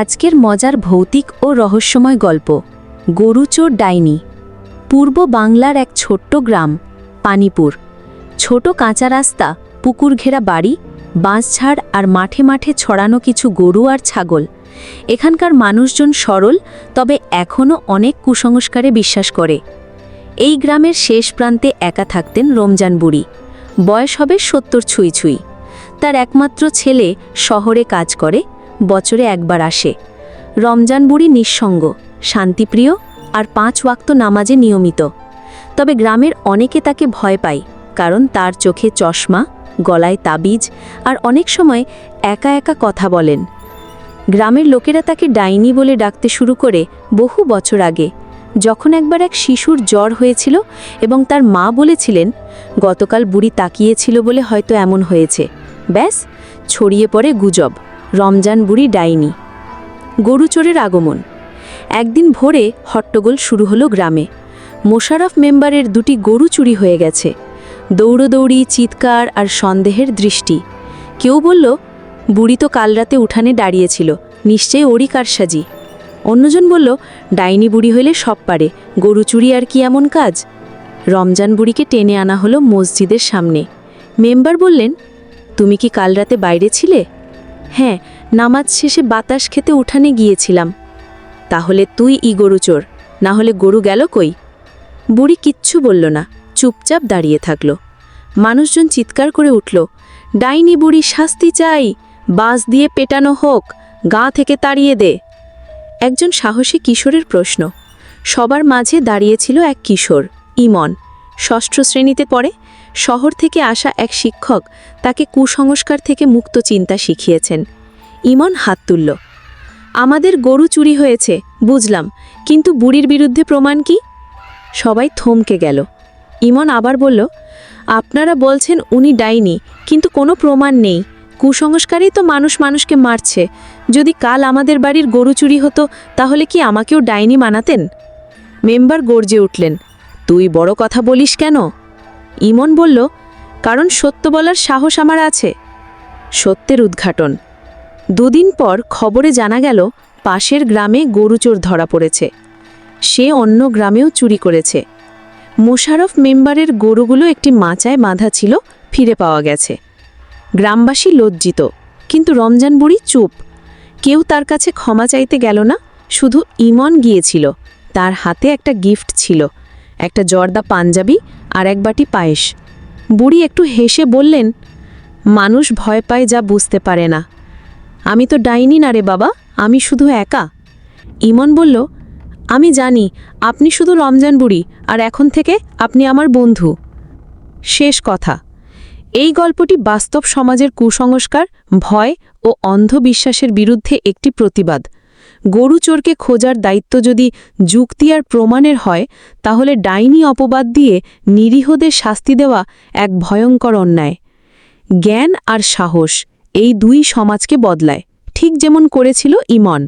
আজকের মজার ভৌতিক ও রহস্যময় গল্প গরুচোর ডাইনি। পূর্ব বাংলার এক ছোট্ট গ্রাম, পানিপুর। ছোট কাঁচা রাস্তা, পুকুর ঘেরা বাড়ি বাঁশঝাড় আর মাঠে মাঠে ছড়ানো কিছু গরু আর ছাগল। এখানকার মানুষজন সরল, তবে এখনও অনেক কুসংস্কারে বিশ্বাস করে। এই গ্রামের শেষ প্রান্তে একা থাকতেন রমজান বুড়ি। বয়স হবে সত্তর ছুঁই ছুঁই। তার একমাত্র ছেলে শহরে কাজ করে বছরে একবার আসে। রমজান বুড়ি নিঃসঙ্গ, শান্তিপ্রিয় আর পাঁচ ওয়াক্ত নামাজে নিয়মিত। তবে গ্রামের অনেকে তাকে ভয় পায়, কারণ তার চোখে চশমা, গলায় তাবিজ আর অনেক সময় একা একা কথা বলেন। গ্রামের লোকেরা তাকে ডাইনি বলে ডাকতে শুরু করে বহু বছর আগে, যখন একবার এক শিশুর জ্বর হয়েছিল এবং তার মা বলেছিলেন, গতকাল বুড়ি তাকিয়েছিল বলে হয়তো এমন হয়েছে। ব্যাস, ছড়িয়ে পড়ে গুজব। রমজান বুড়ি ডাইনি। গরু চোরের আগমন। একদিন ভোরে হট্টগোল শুরু হলো গ্রামে। মোশারফ মেম্বারের দুটি গরু চুরি হয়ে গেছে। দৌড়দৌড়ি, চিৎকার আর সন্দেহের দৃষ্টি। কেউ বলল, বুড়ি তো কাল রাতে উঠানে দাঁড়িয়েছিল নিশ্চয়ই ওরই কারসাজি। অন্যজন বলল, ডাইনি বুড়ি হইলে সব পারে, গরু চুরি আর কি এমন কাজ? রমজান বুড়িকে টেনে আনা হলো মসজিদের সামনে। মেম্বার বললেন, তুমি কি কাল রাতে বাইরে ছিলে? হ্যাঁ নামাজ শেষে বাতাস খেতে উঠানে গিয়েছিলাম। তাহলে তুই ই গরু চোর, না হলে গরু গেল কই? বুড়ি কিচ্ছু বলল না, চুপচাপ দাঁড়িয়ে থাকল। মানুষজন চিৎকার করে উঠল, ডাইনি বুড়ি, শাস্তি চাই বাস দিয়ে পেটানো হোক, গা থেকে তাড়িয়ে দে। একজন সাহসী কিশোরের প্রশ্ন। সবার মাঝে দাঁড়িয়েছিল এক কিশোর, ইমন, ষষ্ঠ শ্রেণীতে পড়ে শহর থেকে আসা এক শিক্ষক তাকে কুসংস্কার থেকে মুক্ত চিন্তা শিখিয়েছেন। ইমন হাত তুলল। আমাদের গরু চুরি হয়েছে, বুঝলাম, কিন্তু বুড়ির বিরুদ্ধে প্রমাণ কি? সবাই থমকে গেল। ইমন আবার বলল, আপনারা বলছেন উনি ডাইনি, কিন্তু কোনো প্রমাণ নেই। কুসংস্কারেই তো মানুষ মানুষকে মারছে। যদি কাল আমাদের বাড়ির গরু চুরি হতো, তাহলে কি আমাকেও ডাইনি মানাতেন? মেম্বার গর্জে উঠলেন, তুই বড় কথা বলিস কেন? ইমন বলল, কারণ সত্য বলার সাহস আমার আছে। সত্যের উদ্ঘাটন। দুদিন পর খবরে জানা গেল, পাশের গ্রামে গরুচোর ধরা পড়েছে। সে অন্য গ্রামেও চুরি করেছে। মোশারফ মেম্বারের গরুগুলো একটি মাচায় বাঁধা ছিল, ফিরে পাওয়া গেছে। গ্রামবাসী লজ্জিত, কিন্তু রমজান বুড়ি চুপ। কেউ তার কাছে ক্ষমা চাইতে গেল না, শুধু ইমন গিয়েছিল, তার হাতে একটা গিফট ছিল। একটা জর্দা পাঞ্জাবি আর এক বাটি পায়েস। বুড়ি একটু হেসে বললেন, মানুষ ভয় পায় যা বুঝতে পারে না। আমি তো ডাইনি না রে বাবা, আমি শুধু একা। ইমন বলল, আমি জানি, আপনি শুধু রমজান বুড়ি, আর এখন থেকে আপনি আমার বন্ধু। শেষ কথা। এই গল্পটি বাস্তব সমাজের কুসংস্কার, ভয় ও অন্ধবিশ্বাসের বিরুদ্ধে একটি প্রতিবাদ। গরু চোরকে খোঁজার দায়িত্ব যদি যুক্তি আর প্রমাণের হয়, তাহলে ডাইনি অপবাদ দিয়ে নিরীহদের শাস্তি দেওয়া এক ভয়ঙ্কর অন্যায়। জ্ঞান আর সাহস এই দুই সমাজকে বদলায়, ঠিক যেমন করেছিল ইমন।